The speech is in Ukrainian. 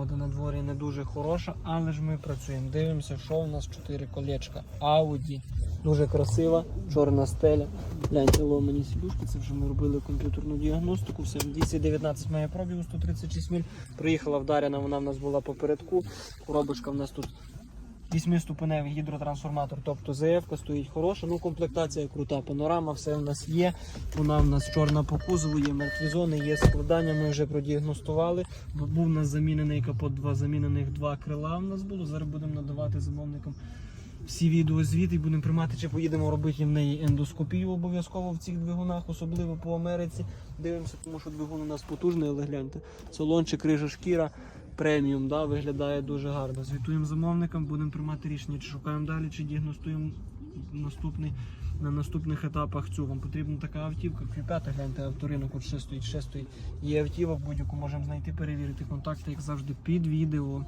погода на дворі не дуже хороша, але ж ми працюємо. Дивимося, що у нас 4 колечка. Audi. Дуже красива, чорна стеля. Гляньте, ломані сідушки. Це вже ми робили комп'ютерну діагностику. Все 219 має пробігу, 136 міль. Приїхала вдарена, вона в нас була попередку. Коробочка в нас тут Вісьмиступеневий гідротрансформатор, тобто ЗФ стоїть хороша, ну комплектація крута, панорама, все в нас є. Вона в нас чорна по кузову, є мертві зони, є складання, ми вже продіагностували. Бу- Був у нас замінений капот, два замінених два крила в нас було. Зараз будемо надавати замовникам всі відеозвіти і будемо приймати, чи поїдемо робити в неї ендоскопію обов'язково в цих двигунах, особливо по Америці. Дивимося, тому що двигун у нас потужний, але гляньте. Салончик, крижа шкіра, преміум, да, виглядає дуже гарно. Звітуємо замовникам, будемо приймати рішення, чи шукаємо далі, чи діагностуємо наступний. На наступних етапах цю вам потрібна така автівка. Q5, гляньте, авторинок от ще стоїть, ще стоїть. Є автівок, будь-яку можемо знайти, перевірити контакти, як завжди, під відео.